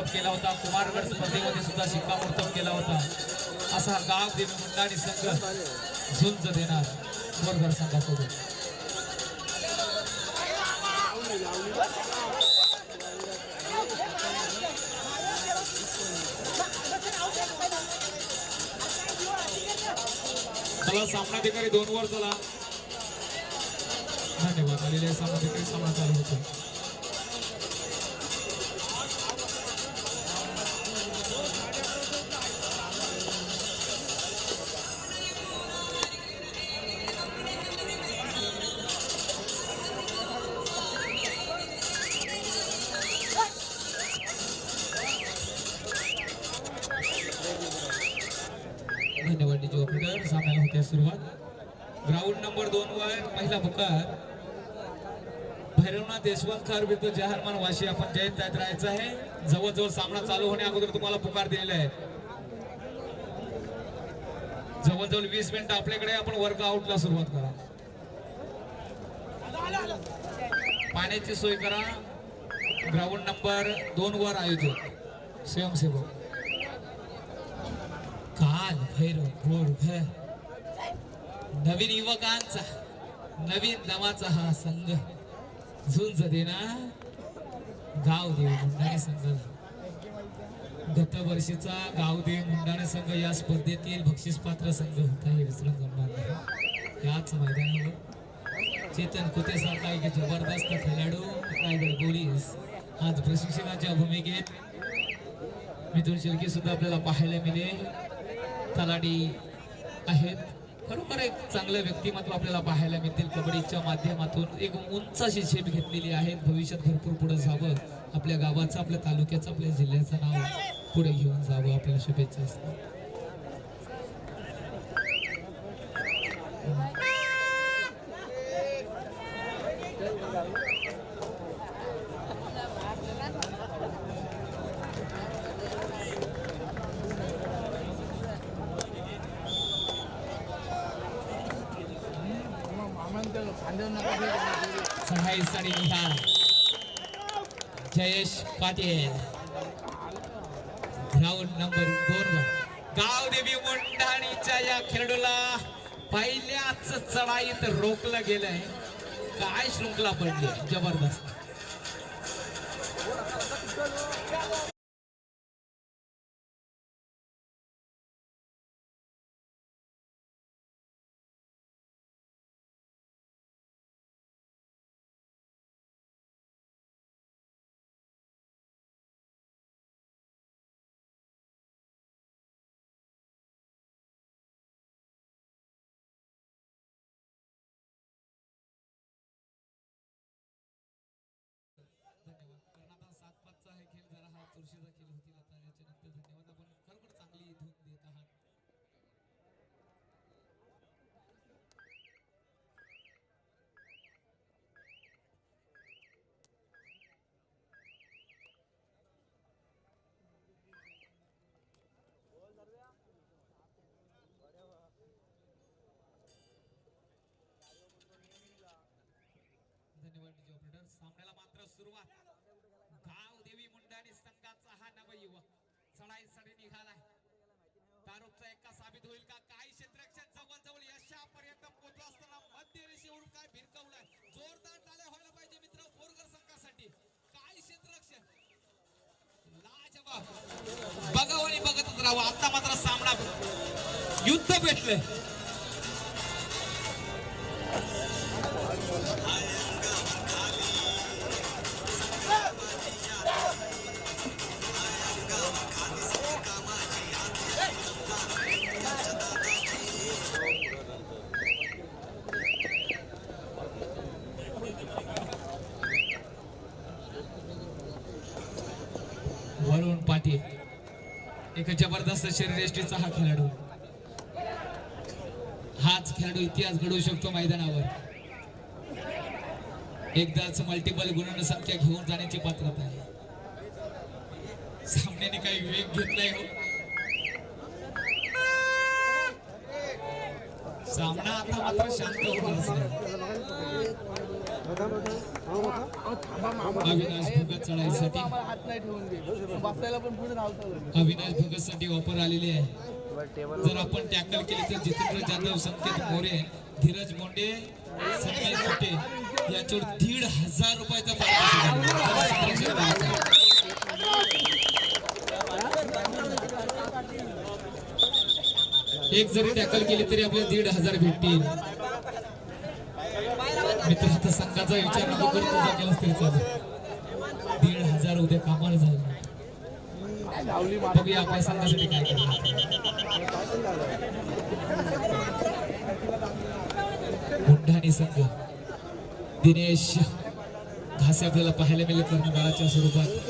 शिक्कामोर्तब केला होता. कुमारगड स्पर्धेमध्ये सुद्धा शिक्कामोर्तब केला होता. असा गाव देवी मंडळी संघ झुंज देणार बोरगड संघासोबत. चला सामनाधिकारी दोन वर चला. धन्यवाद. आलेले सामनाधिकारी सामना चालू होतो पहिला पुकार. भैरवनाथ यशवंत खार विरुद्ध जहरमान वाशी. आपण जयंत जायत राहायचं आहे. जवळजवळ सामना चालू होण्या अगोदर तुम्हाला पुकार दिलेला आहे. जवळजवळ वीस मिनिट आपल्याकडे आपण वर्कआउटला सुरुवात करा. पाण्याची सोय करा. ग्राउंड नंबर दोन वर आयोजक. स्वयंसेवक. काल भैरव भोर भर नवीन युवकांचा. नवीन दमाचा हा संघ झुंज देणार. गाव मुंडाने संघ. गत वर्षीचा गावदेव मुंडाणे संघ या स्पर्धेतील बक्षीस पात्र संघ होता हे विसरून जमणार नाही. याच मैदानावर चेतन कुते सारखा एक जबरदस्त खेळाडू रायगड पोलीस आज प्रशिक्षणाच्या भूमिकेत मिथुन शिर्के सुद्धा आपल्याला पाहायला मिळेल. तलाडी आहेत. खरोखर एक चांगलं व्यक्तिमत्व आपल्याला पाहायला मिळतील. कबड्डीच्या माध्यमातून एक उंच अशी झेप घेतलेली आहे. भविष्यात भरपूर पुढे जावं. आपल्या गावाचं आपल्या तालुक्याचं आपल्या जिल्ह्याचं नाव पुढे घेऊन जावं. आपल्याला शुभेच्छा असतात. सहाई साडी निहाल जयेश पाटील. ग्राउंड नंबर दोन गावदेवी मुंडाणीच्या या खेळाडूला पहिल्याच चढाईत रोखलं गेलंय. काय शृंखला पडली? जबरदस्त. धन्यवाद ऑपरेटर सामन्याला मात्र सुरुवात. गाव देवी मुंडाणी संघाचा हा नवयुवक चढाईसाठी सडे निघालाय. तारुकचा एका साबित होईल का? काही क्षेत्ररक्षण जवळ जवळ यशापर्यंत पोहोचला असताना मध्य रेषेवरून काय भिरकवलाय? जोरदार टाळ्या व्हायला पाहिजे मित्र बोरकर संघासाठी. काय क्षेत्ररक्षण लाजवाब. बघावं आणि बघतच राहावं. आता मात्र सामना. युद्ध भेटलंय. एक जबरदस्त शरीरयष्टीचा हा खेळाडू. हाच खेळाडू इतिहास घडवू शकतो मैदानावर. एकदाच मल्टिपल गुण संख्या घेऊन जाण्याची पात्रता आहे. सामन्याने काही वेग घेतलाय हो. सामना आता मात्र शांत होत अविनाश भगत चढाईसाठी. बसायला पण पुढे अविनाश भगत साठी ऑफर आलेली आहे. जर आपण टॅकल केली तर जितेंद्र जाधव संकेत मोरे धीरज मोंडे संजय मोठे याच्यावर दीड हजार रुपयाचा एक जरी टॅकल केली तरी आपल्याला दीड हजार भेटतील. मित्र आता संघाचा विचार नको करू तुझा केलास तरी चालेल दीड हजार उद्या कामाला झालं. बघूया आपल्या संघासाठी काय करणार. बुलढाणी संघ. दिनेश घासे आपल्याला पाहायला मिळेल कर्णधाराच्या स्वरूपात.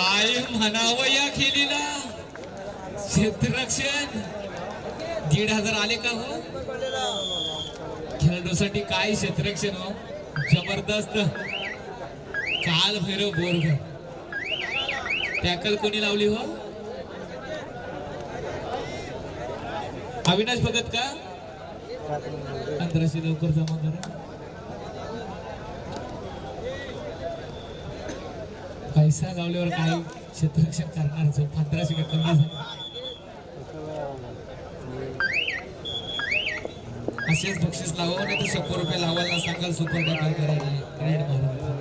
काय म्हणावं या खेळीला क्षेत्ररक्षण दीड हजार आले का हो? खेळाडूसाठी काय क्षेत्ररक्षण हो? जबरदस्त. काल भैरव बोरग टॅकल कोणी लावली हो? अविनाश भगत का? पंधराशे लवकर जमा करा. पैसा लावल्यावर काही क्षेत्ररक्षण करणार जो पंधराशे का कमी झाला असेच बक्षीस लावा नाही तर शंभर रुपये लावायला सांगाल सुपर टॅकल करायला. रेड मारून.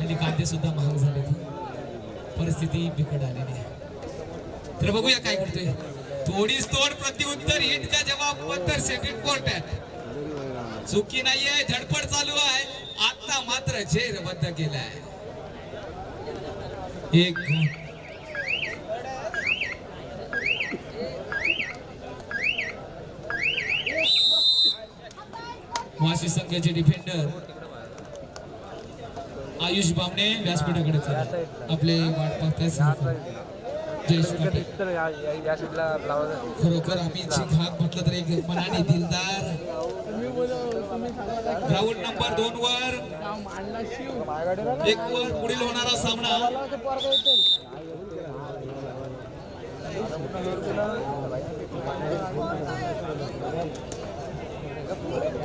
आणि कांदे सुद्धा महाग झाले परिस्थिती बिकट आलेली आहे. तर बघूया काय करतोय. थोडीच तोड प्रतिउत्तर हिट जवाब पत्तर सेकंड कोर्टात चुकी नाहीये धडपड चालू आहे. आता मात्र झेर बद्द केलाय. एक. वाशी संघाचे डिफेंडर आयुष बामणे व्यासपीठाकडे चला. आपले वाट पाहताय खरोखर आम्ही घात म्हटलं तर एक मनाने दिलदार. ग्राउंड नंबर दोन वर. एक वर पुढील होणारा सामना.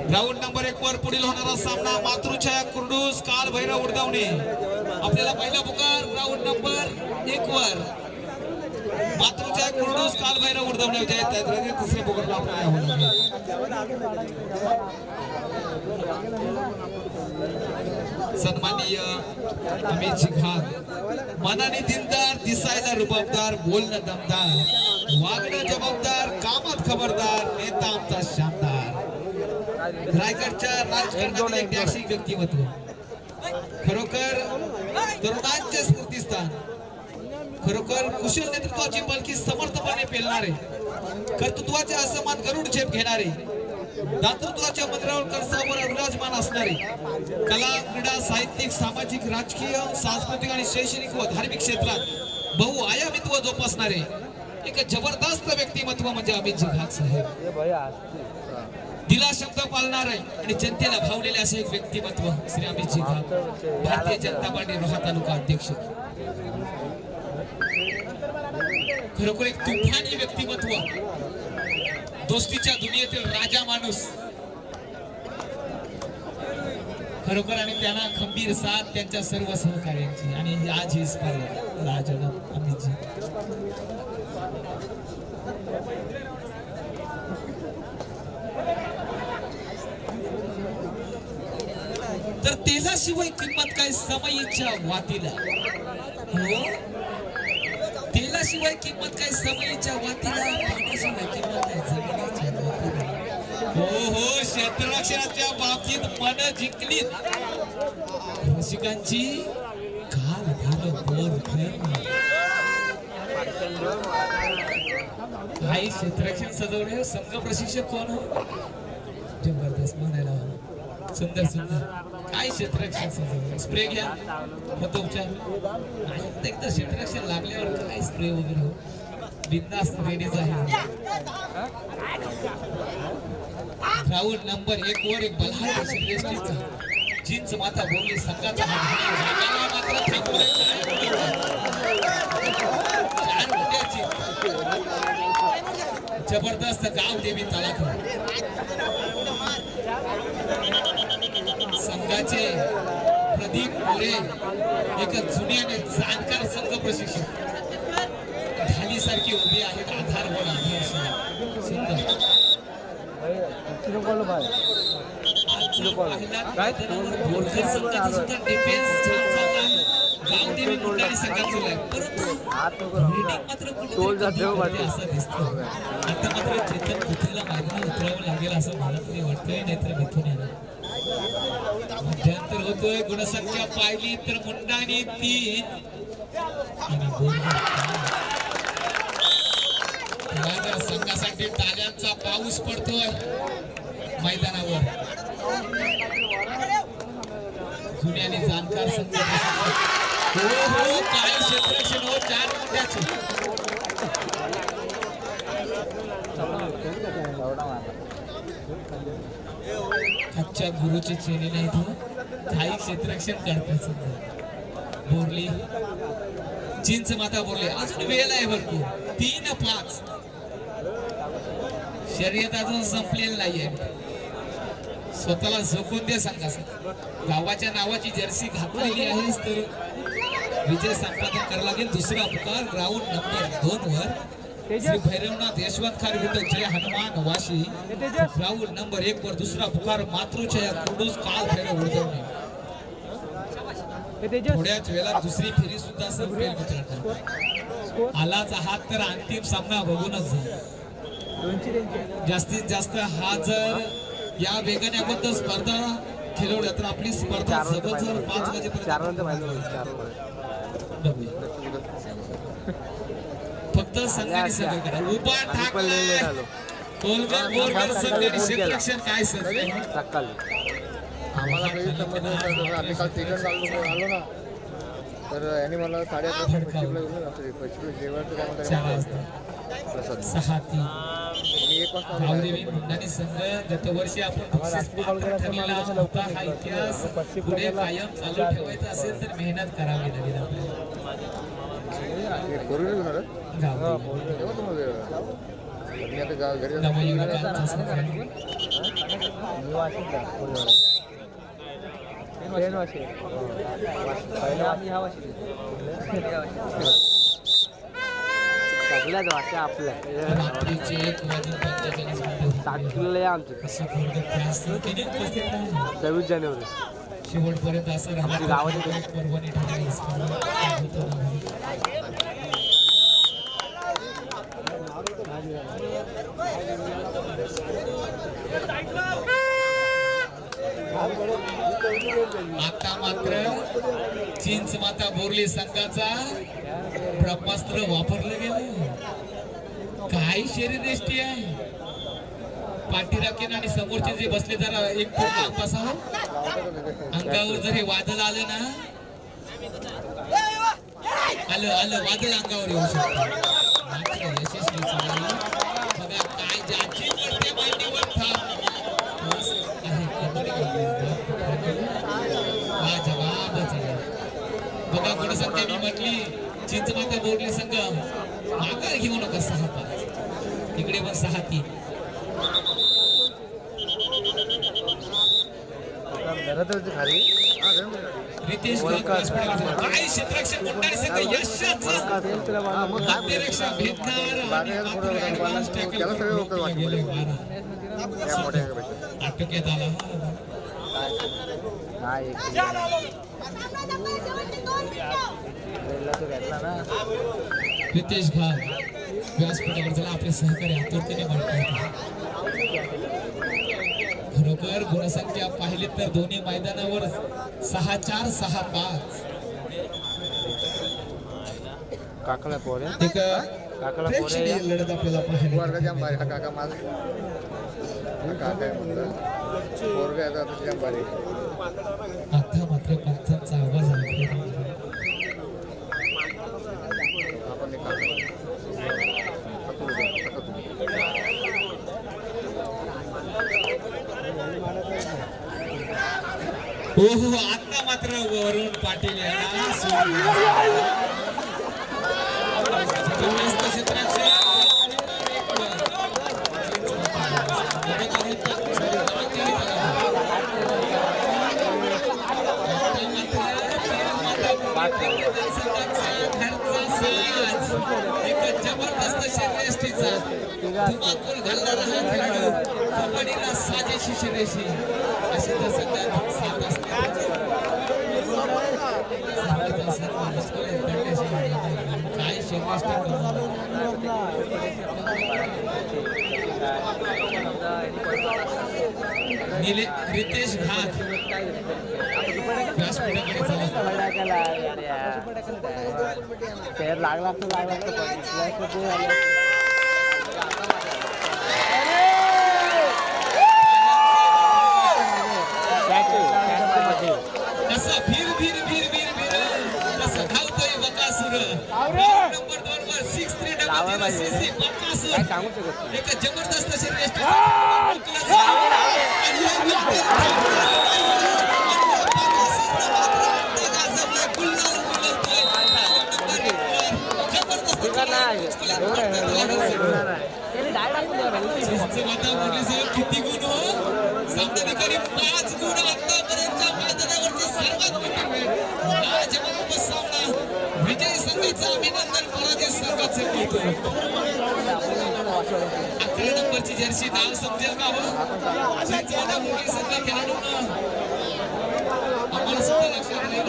ग्राउंड नंबर एक वर पुढील होणारा सामना. मातृछाया कुर्डूस काल भैरव उडगावणे आपल्याला पहिला पुकार ग्राउंड नंबर एक वर. मातृछाया कुर्डूस काल भैरव उडगावणे जय त्याद्वारे यावं लागेल. सन्माननीय अमित घात मनाने दिलदार दिसायला रुबाबदार बोलणं दमदार वागणं जबाबदार कामात खबरदार नेता आमचा शानदार. रायगडच्या राजकारणातील एक व्यक्तिमत्व. खरोखर तरुणांचे स्फूर्तीस्थान. खरोखर कुशल नेतृत्वाची मालकी समर्थपणे पेलणारे कर्तृत्वाचे असमान गरुड झेप घेणारे दातृत्वाच्या मंदिरावर कळसावर विराजमान असणारे कला क्रीडा साहित्यिक सामाजिक राजकीय सांस्कृतिक आणि शैक्षणिक व धार्मिक क्षेत्रात बहुआयामित्व जोपासणारे एक जबरदस्त व्यक्तिमत्व म्हणजे अमित घाट साहेब. दिला शब्द पाळणारे आणि जनतेला भावलेले असे एक व्यक्तिमत्व श्री अमितजी घाट भारतीय जनता पार्टी रोहा तालुका अध्यक्ष. खरोखर एक तुफानी व्यक्तिमत्व. दोस्तीच्या दुनियेतील राजा माणूस. खरोखर आणि त्यांना खंबीर साथ त्यांच्या सर्व सहकार्यांची आणि आज ही स्पर्धा राजा अमितजी. तर तेलाशिवाय किंमत काय? समयीच्या वातीला. हो? तेलाशिवाय किंमत काय? समयीच्या वातीला किंमत काय? जमिनीच्या हो हो क्षेत्ररक्षणाच्या बाबतीत मन जिंकली रसिकांची काल झालं काही क्षेत्ररक्षण सजवणे संघ प्रशिक्षक कोण हो? जबरदस्त म्हणायला सुंदर सुंदर. काय क्षेत्ररक्षण स्प्रे घ्या. मग उपचार नाही, एकदा क्षेत्ररक्षण लागल्यावर काय स्प्रे वगैरे हो बिंदास्त रेडीच आहे राऊंड नंबर एक वर एक बलहार श्रेष्ठीचा चिंच माता बोलली संघाचा मात्र जबरदस्त गाव देवी तलाख संघाचे प्रदीप मोरे एक जुने आणि जाणकार संघ प्रशिक्षक. ढालीसारखी उभी आहेत आधार वर आदर्श सुंदर बोलकर संघाचा सुद्धा डिफेन्स छान चाललाय गावदेवी मुंडारी संघात सुरू आहे. परंतु रेडिंग मात्र कुठेतरी कमी पडते असं दिसतं आता मात्र चेतन पृथ्वीला मागणं उतरावं लागेल असं मला तरी वाटतंय नाहीतर मिथून येणार. होतोय गुणसंख्या पाहिली तर मुंडानी तीन. संघासाठी टाळ्यांचा पाऊस पडतोय मैदानावर. जुने आणि जाणकार संघ हो हो काय क्षेत्ररक्षण हो चार मुंड्याचे आजच्या गुरुचे चेले नाही तो. स्थायी क्षेत्ररक्षण करतात सध्या बोरली. चिंच माता बोलले अजून वेळ आहे भरपूर. तीन पाच शर्यत अजून संपलेलं नाहीये. स्वतःला झोकून दे सांगा गावाच्या नावाची जर्सी घातलेली आहेस तर विजय संपादन करावं लागेल. दुसरा पुकार राऊंड नंबर दोन वर श्री भैरवनाथ यशवंत खार खारविट जय हनुमान वाशी. राऊंड नंबर एक वर दुसरा पुकार मातृच्या कुडूस काल भैरव उडवणे थोड्याच वेळात दुसरी फेरी सुद्धा संपेल मित्रांनो. आलाच हात तर अंतिम सामना बघूनच जा. जास्तीत जास्त हा जर या वेगाण्याबद्दल स्पर्धा खेळवल्या तर आपली स्पर्धा जवळ जवळ पाच वाजेपर्यंत. फक्त संघाने सगळं करा. उभा ठाकला. गोलगर गोलगर संघाने क्षेत्ररक्षण काय सर आम्हाला काही संबंध नव्हता. आम्ही काल सेकंड आलो आलो ना तर यांनी मला साडे अकरा पश्चिमला घेऊन पश्चिम वाजता प्रसाद मी एक वाजता गतवर्षी आपण हा इतिहास पुढे कायम चालू ठेवायचा असेल तर मेहनत करावी लागेल आपल्याला घेणार तेव्हा तुम्हाला. मी आता गा- घरी सगळ्याच आपल्या रात्रीचे आमचे. सव्वीस जानेवारी. शेवटपर्यंत असं राहणार गावाची परभणी ठिकाणी होतं ना. आता मात्र चिंच माता बोरली संघाचा ब्रह्मास्त्र वापरलं गेलं. काय शरीरदृष्टी आहे. पाठीराखीन आणि समोरचे जे बसले जरा एक फूट बसावं अंगावर जर हे वादळ आलं ना आलं आलं वादळ अंगावर येऊ शकतं. गुणसंख्या मी म्हटली चिंचमाता बोलली संघ माघार घेऊ नका सहा पाच इकडे पण सहा तीन हा. रितेश संघ यशाचं हा, भेटणार रितेश घाल व्यासपीठावर चला आपले सहकारी आतुरतेने म्हणतात खरोखर गुणसंख्या पाहिली तर दोन्ही मैदानावर सहा चार सहा पाच. काकाला पोर. एक पोर लढत आपल्याला हा काका माझा. काका आहे म्हणलं. पोरग आहे आता जाम भारी आता मात्र पंचांचा आवाज आला आपण एक काका हातून उभे, हातात उभे. हो हो आता मात्र वरुण पाटील जबरदस्त क्षेत्राचे जबरदस्त घालणारा हा खेळाडू कबड्डीला साजेशी शिरेशी अशी प्रसंगात साथ असते काय निले रितेश घात लागला लागला तर पण दिसला तर ते झालं. Catch आहे, catch आहे मध्ये. कसं फिर फिर फिर फिर फिर कसं धावतोय बकासूर नंबर दोन were six three double. Zero काय बकासूर. एक जबरदस्त भाई. किती गुण हो सामन्याधिकारी पाच गुण आतापर्यंतच्या मैदानावरचे सर्वात मोठे वेळ लाजवाब सामना विजयी संघाचं अभिनंदन पराजय संघाचे कौतुक अकरा नंबरची जर्सी नाव समजेल का हो? खेळाडूंना आम्हाला सुद्धा लक्षात राहील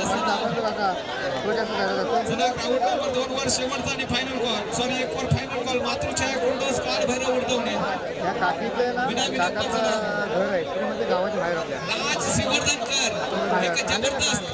ग्राउंड नंबर दोन वर शेवटचा आणि फायनल कॉल सॉरी एक वर फायनल कॉल मातृछाया गुंडोस काळ भैरव उडवणे. या काकीचं आहे ना काकाचं घर आहे. तरी म्हणजे गावाच्या बाहेर राज श्रीवर्धनकर एक जबरदस्त.